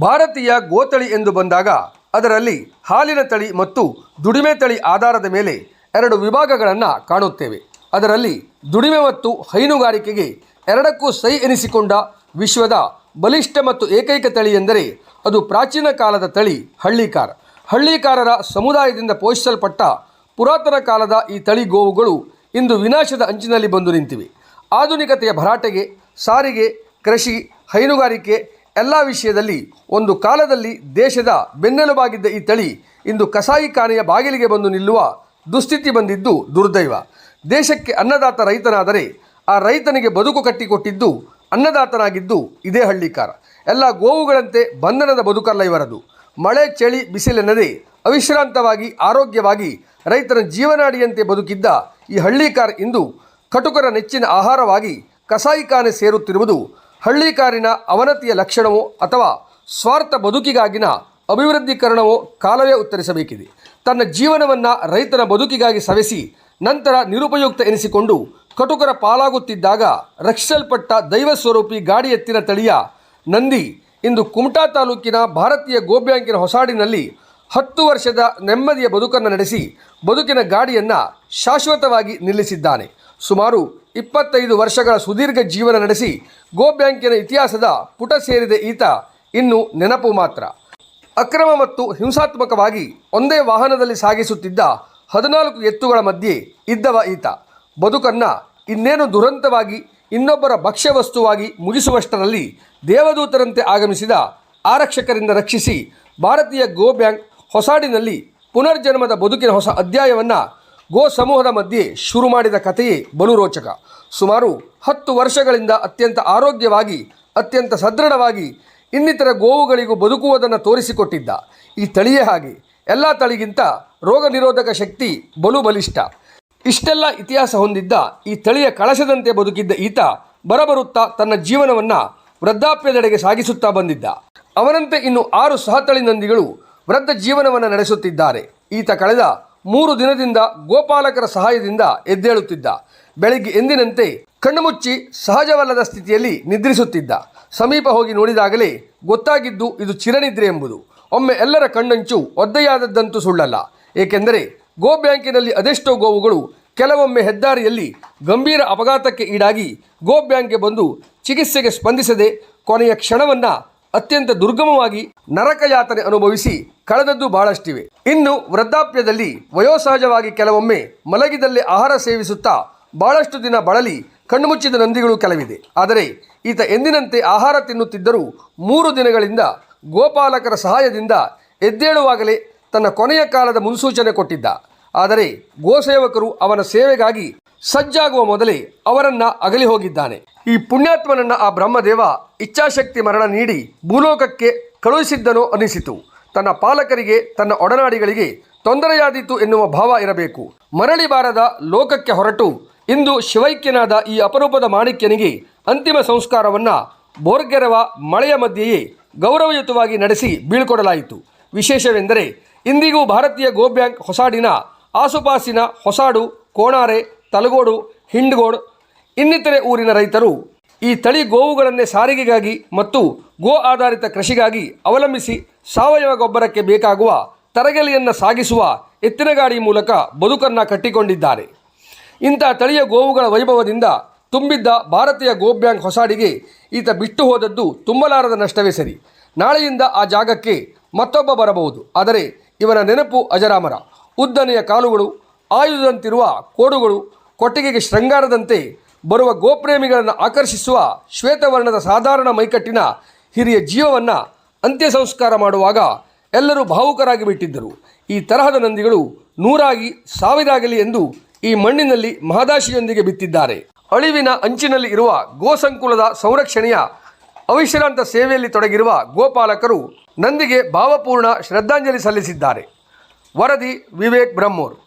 ಭಾರತೀಯ ಗೋತಳಿ ಎಂದು ಬಂದಾಗ ಅದರಲ್ಲಿ ಹಾಲಿನ ತಳಿ ಮತ್ತು ದುಡಿಮೆ ತಳಿ ಆಧಾರದ ಮೇಲೆ ಎರಡು ವಿಭಾಗಗಳನ್ನು ಕಾಣುತ್ತೇವೆ. ಅದರಲ್ಲಿ ದುಡಿಮೆ ಮತ್ತು ಹೈನುಗಾರಿಕೆಗೆ ಎರಡಕ್ಕೂ ಸೈ ಎನಿಸಿಕೊಂಡ ವಿಶ್ವದ ಬಲಿಷ್ಠ ಮತ್ತು ಏಕೈಕ ತಳಿ ಎಂದರೆ ಅದು ಪ್ರಾಚೀನ ಕಾಲದ ತಳಿ ಹಳ್ಳಿಕಾರ. ಹಳ್ಳಿಕಾರರ ಸಮುದಾಯದಿಂದ ಪೋಷಿಸಲ್ಪಟ್ಟ ಪುರಾತನ ಕಾಲದ ಈ ತಳಿ ಗೋವುಗಳು ಇಂದು ವಿನಾಶದ ಅಂಚಿನಲ್ಲಿ ಬಂದು ನಿಂತಿವೆ. ಆಧುನಿಕತೆಯ ಭರಾಟೆಗೆ, ಸಾರಿಗೆ, ಕೃಷಿ, ಹೈನುಗಾರಿಕೆ ಎಲ್ಲ ವಿಷಯದಲ್ಲಿ ಒಂದು ಕಾಲದಲ್ಲಿ ದೇಶದ ಬೆನ್ನೆಲುಬಾಗಿದ್ದ ಈ ತಳಿ ಇಂದು ಕಸಾಯಿಖಾನೆಯ ಬಾಗಿಲಿಗೆ ಬಂದು ನಿಲ್ಲುವ ದುಸ್ಥಿತಿ ಬಂದಿದ್ದು ದುರ್ದೈವ. ದೇಶಕ್ಕೆ ಅನ್ನದಾತ ರೈತನಾದರೆ ಆ ರೈತನಿಗೆ ಬದುಕು ಕಟ್ಟಿಕೊಟ್ಟಿದ್ದು ಅನ್ನದಾತನಾಗಿದ್ದು ಇದೇ ಹಳ್ಳಿಕಾರ. ಎಲ್ಲ ಗೋವುಗಳಂತೆ ಬಂಧನದ ಬದುಕಲ್ಲ ಇವರದು. ಮಳೆ, ಚಳಿ, ಬಿಸಿಲೆನ್ನದೆ ಅವಿಶ್ರಾಂತವಾಗಿ, ಆರೋಗ್ಯವಾಗಿ ರೈತನ ಜೀವನಾಡಿಯಂತೆ ಬದುಕಿದ್ದ ಈ ಹಳ್ಳಿಕಾರ ಇಂದು ಕಟುಕರ ನೆಚ್ಚಿನ ಆಹಾರವಾಗಿ ಕಸಾಯಿಖಾನೆ ಸೇರುತ್ತಿರುವುದು ಹಳ್ಳಿಕಾರಿನ ಅವನತಿಯ ಲಕ್ಷಣವೋ ಅಥವಾ ಸ್ವಾರ್ಥ ಬದುಕಿಗಾಗಿನ ಅಭಿವೃದ್ಧೀಕರಣವೋ ಕಾಲವೇ ಉತ್ತರಿಸಬೇಕಿದೆ. ತನ್ನ ಜೀವನವನ್ನು ರೈತನ ಬದುಕಿಗಾಗಿ ಸವೆಸಿ, ನಂತರ ನಿರುಪಯುಕ್ತ ಎನಿಸಿಕೊಂಡು ಕಟುಕರ ಪಾಲಾಗುತ್ತಿದ್ದಾಗ ರಕ್ಷಿಸಲ್ಪಟ್ಟ ದೈವ ಸ್ವರೂಪಿ ಗಾಡಿ ಎತ್ತಿನ ತಳಿಯ ನಂದಿ ಇಂದು ಕುಮಟಾ ತಾಲೂಕಿನ ಭಾರತೀಯ ಗೋಬ್ಯಾಂಕಿನ ಹೊಸಾಡಿನಲ್ಲಿ ಹತ್ತು ವರ್ಷದ ನೆಮ್ಮದಿಯ ಬದುಕನ್ನು ನಡೆಸಿ, ಬದುಕಿನ ಗಾಡಿಯನ್ನು ಶಾಶ್ವತವಾಗಿ ನಿಲ್ಲಿಸಿದ್ದಾನೆ. ಸುಮಾರು ಇಪ್ಪತ್ತೈದು ವರ್ಷಗಳ ಸುದೀರ್ಘ ಜೀವನ ನಡೆಸಿ ಗೋ ಬ್ಯಾಂಕಿನ ಇತಿಹಾಸದ ಪುಟ ಸೇರಿದ ಈತ. ಇನ್ನು ನೆನಪು ಮಾತ್ರ. ಅಕ್ರಮ ಮತ್ತು ಹಿಂಸಾತ್ಮಕವಾಗಿ ಒಂದೇ ವಾಹನದಲ್ಲಿ ಸಾಗಿಸುತ್ತಿದ್ದ ಹದಿನಾಲ್ಕು ಎತ್ತುಗಳ ಮಧ್ಯೆ ಇದ್ದವ ಈತ. ಬದುಕನ್ನು ಇನ್ನೇನು ದುರಂತವಾಗಿ, ಇನ್ನೊಬ್ಬರ ಭಕ್ಷ್ಯವಸ್ತುವಾಗಿ ಮುಗಿಸುವಷ್ಟರಲ್ಲಿ ದೇವದೂತರಂತೆ ಆಗಮಿಸಿದ ಆರಕ್ಷಕರಿಂದ ರಕ್ಷಿಸಿ ಭಾರತೀಯ ಗೋ ಬ್ಯಾಂಕ್ ಹೊಸಾಡಿನಲ್ಲಿ ಪುನರ್ಜನ್ಮದ ಬದುಕಿನ ಹೊಸ ಅಧ್ಯಾಯವನ್ನು ಗೋ ಸಮೂಹದ ಮಧ್ಯೆ ಶುರು ಮಾಡಿದ ಕಥೆಯೇ ಬಲು ರೋಚಕ. ಸುಮಾರು ಹತ್ತು ವರ್ಷಗಳಿಂದ ಅತ್ಯಂತ ಆರೋಗ್ಯವಾಗಿ, ಅತ್ಯಂತ ಸದೃಢವಾಗಿ ಇನ್ನಿತರ ಗೋವುಗಳಿಗೂ ಬದುಕುವುದನ್ನು ತೋರಿಸಿಕೊಟ್ಟಿದ್ದ. ಈ ತಳಿಯೇ ಹಾಗೆ. ಎಲ್ಲ ತಳಿಗಿಂತ ರೋಗ ನಿರೋಧಕ ಶಕ್ತಿ ಬಲು ಬಲಿಷ್ಠ. ಇಷ್ಟೆಲ್ಲ ಇತಿಹಾಸ ಹೊಂದಿದ್ದ ಈ ತಳಿಯ ಕಳಶದಂತೆ ಬದುಕಿದ್ದ ಈತ ಬರಬರುತ್ತಾ ತನ್ನ ಜೀವನವನ್ನು ವೃದ್ಧಾಪ್ಯದೆಡೆಗೆ ಸಾಗಿಸುತ್ತಾ ಬಂದಿದ್ದ. ಅವನಂತೆ ಇನ್ನು ಆರು ಸಹತಳಿ ನಂದಿಗಳು ವೃದ್ಧ ಜೀವನವನ್ನು ನಡೆಸುತ್ತಿದ್ದಾರೆ. ಈತ ಕಳೆದ ಮೂರು ದಿನದಿಂದ ಗೋಪಾಲಕರ ಸಹಾಯದಿಂದ ಎದ್ದೇಳುತ್ತಿದ್ದ. ಬೆಳಿಗ್ಗೆ ಎಂದಿನಂತೆ ಕಣ್ಣುಮುಚ್ಚಿ ಸಹಜವಲ್ಲದ ಸ್ಥಿತಿಯಲ್ಲಿ ನಿದ್ರಿಸುತ್ತಿದ್ದ. ಸಮೀಪ ಹೋಗಿ ನೋಡಿದಾಗಲೇ ಗೊತ್ತಾಗಿದ್ದು ಇದು ಚಿರನಿದ್ರೆ ಎಂಬುದು. ಒಮ್ಮೆ ಎಲ್ಲರ ಕಣ್ಣಂಚು ಒದ್ದೆಯಾದದ್ದಂತೂ ಸುಳ್ಳಲ್ಲ. ಏಕೆಂದರೆ ಗೋ ಬ್ಯಾಂಕಿನಲ್ಲಿ ಅದೆಷ್ಟೋ ಗೋವುಗಳು ಕೆಲವೊಮ್ಮೆ ಹೆದ್ದಾರಿಯಲ್ಲಿ ಗಂಭೀರ ಅಪಘಾತಕ್ಕೆ ಈಡಾಗಿ ಗೋ ಬ್ಯಾಂಕ್ಗೆ ಬಂದು ಚಿಕಿತ್ಸೆಗೆ ಸ್ಪಂದಿಸದೆ ಕೊನೆಯ ಕ್ಷಣವನ್ನು ಅತ್ಯಂತ ದುರ್ಗಮವಾಗಿ ನರಕಯಾತನೆ ಅನುಭವಿಸಿ ಕಳೆದದ್ದು ಬಹಳಷ್ಟಿವೆ. ಇನ್ನು ವೃದ್ಧಾಪ್ಯದಲ್ಲಿ ವಯೋಸಹಜವಾಗಿ ಕೆಲವೊಮ್ಮೆ ಮಲಗಿದಲ್ಲಿ ಆಹಾರ ಸೇವಿಸುತ್ತಾ ಬಹಳಷ್ಟು ದಿನ ಬಳಲಿ ಕಣ್ಣುಮುಚ್ಚಿದ ನಂದಿಗಳು ಕೆಲವಿದೆ. ಆದರೆ ಈತ ಎಂದಿನಂತೆ ಆಹಾರ ತಿನ್ನುತ್ತಿದ್ದರೂ ಮೂರು ದಿನಗಳಿಂದ ಗೋಪಾಲಕರ ಸಹಾಯದಿಂದ ಎದ್ದೇಳುವಾಗಲೇ ತನ್ನ ಕೊನೆಯ ಕಾಲದ ಮುನ್ಸೂಚನೆ ಕೊಟ್ಟಿದ್ದ. ಆದರೆ ಗೋಸೇವಕರು ಅವನ ಸೇವೆಗಾಗಿ ಸಜ್ಜಾಗುವ ಮೊದಲೇ ಅವರನ್ನ ಅಗಲಿ ಹೋಗಿದ್ದಾನೆ. ಈ ಪುಣ್ಯಾತ್ಮನನ್ನ ಆ ಬ್ರಹ್ಮದೇವ ಇಚ್ಛಾಶಕ್ತಿ ಮರಣ ನೀಡಿ ಭೂಲೋಕಕ್ಕೆ ಕಳುಹಿಸಿದ್ದನೋ ಅನಿಸಿತು ತನ್ನ ಪಾಲಕರಿಗೆ, ತನ್ನ ಒಡನಾಡಿಗಳಿಗೆ ತೊಂದರೆಯಾದೀತು ಎನ್ನುವ ಭಾವ ಇರಬೇಕು. ಮರಳಿ ಬಾರದ ಲೋಕಕ್ಕೆ ಹೊರಟು ಇಂದು ಶಿವೈಕ್ಯನಾದ ಈ ಅಪರೂಪದ ಮಾಣಿಕ್ಯನಿಗೆ ಅಂತಿಮ ಸಂಸ್ಕಾರವನ್ನು ಬೋರ್ಗೆರವ ಮಳೆಯ ಮಧ್ಯೆಯೇ ಗೌರವಯುತವಾಗಿ ನಡೆಸಿ ಬೀಳ್ಕೊಡಲಾಯಿತು. ವಿಶೇಷವೆಂದರೆ, ಇಂದಿಗೂ ಭಾರತೀಯ ಗೋ ಬ್ಯಾಂಕ್ ಹೊಸಾಡಿನ ಆಸುಪಾಸಿನ ಹೊಸಾಡು, ಕೋಣಾರೆ, ತಲಗೋಡು, ಹಿಂಡ್ಗೋಡ್, ಇನ್ನಿತರೆ ಊರಿನ ರೈತರು ಈ ತಳಿ ಗೋವುಗಳನ್ನೇ ಸಾರಿಗೆಗಾಗಿ ಮತ್ತು ಗೋ ಆಧಾರಿತ ಕೃಷಿಗಾಗಿ ಅವಲಂಬಿಸಿ ಸಾವಯವ ಗೊಬ್ಬರಕ್ಕೆ ಬೇಕಾಗುವ ತರಗೆಲೆಯನ್ನು ಸಾಗಿಸುವ ಎತ್ತಿನ ಗಾಡಿ ಮೂಲಕ ಬದುಕನ್ನು ಕಟ್ಟಿಕೊಂಡಿದ್ದಾರೆ. ಇಂಥ ತಳಿಯ ಗೋವುಗಳ ವೈಭವದಿಂದ ತುಂಬಿದ್ದ ಭಾರತೀಯ ಗೋ ಬ್ಯಾಂಕ್ ಹೊಸಾಡಿಗೆ ಈತ ಬಿಟ್ಟು ಹೋದದ್ದು ತುಂಬಲಾರದ ನಷ್ಟವೇ ಸರಿ. ನಾಳೆಯಿಂದ ಆ ಜಾಗಕ್ಕೆ ಮತ್ತೊಬ್ಬ ಬರಬಹುದು. ಆದರೆ ಇವನ ನೆನಪು ಅಜರಾಮರ. ಉದ್ದನೆಯ ಕಾಲುಗಳು, ಆಯುಧದಂತಿರುವ ಕೋಡುಗಳು, ಕೊಟ್ಟಿಗೆಗೆ ಶೃಂಗಾರದಂತೆ ಬರುವ ಗೋಪ್ರೇಮಿಗಳನ್ನು ಆಕರ್ಷಿಸುವ ಶ್ವೇತವರ್ಣದ ಸಾಧಾರಣ ಮೈಕಟ್ಟಿನ ಹಿರಿಯ ಜೀವವನ್ನು ಅಂತ್ಯ ಸಂಸ್ಕಾರ ಮಾಡುವಾಗ ಎಲ್ಲರೂ ಭಾವುಕರಾಗಿ ಬಿಟ್ಟಿದ್ದರು. ಈ ತರಹದ ನಂದಿಗಳು ನೂರಾಗಿ ಸಾವಿರಾಗಲಿ ಎಂದು ಈ ಮಣ್ಣಿನಲ್ಲಿ ಮಹದಾಶಿಯೊಂದಿಗೆ ಬಿತ್ತಿದ್ದಾರೆ. ಅಳಿವಿನ ಅಂಚಿನಲ್ಲಿ ಇರುವ ಗೋಸಂಕುಲದ ಸಂರಕ್ಷಣೆಯ ಅವಿಶ್ರಾಂತ ಸೇವೆಯಲ್ಲಿ ತೊಡಗಿರುವ ಗೋಪಾಲಕರು ನಂದಿಗೆ ಭಾವಪೂರ್ಣ ಶ್ರದ್ಧಾಂಜಲಿ ಸಲ್ಲಿಸಿದ್ದಾರೆ. ವರದಿ ವಿವೇಕ್ ಬ್ರಹ್ಮೋರ್.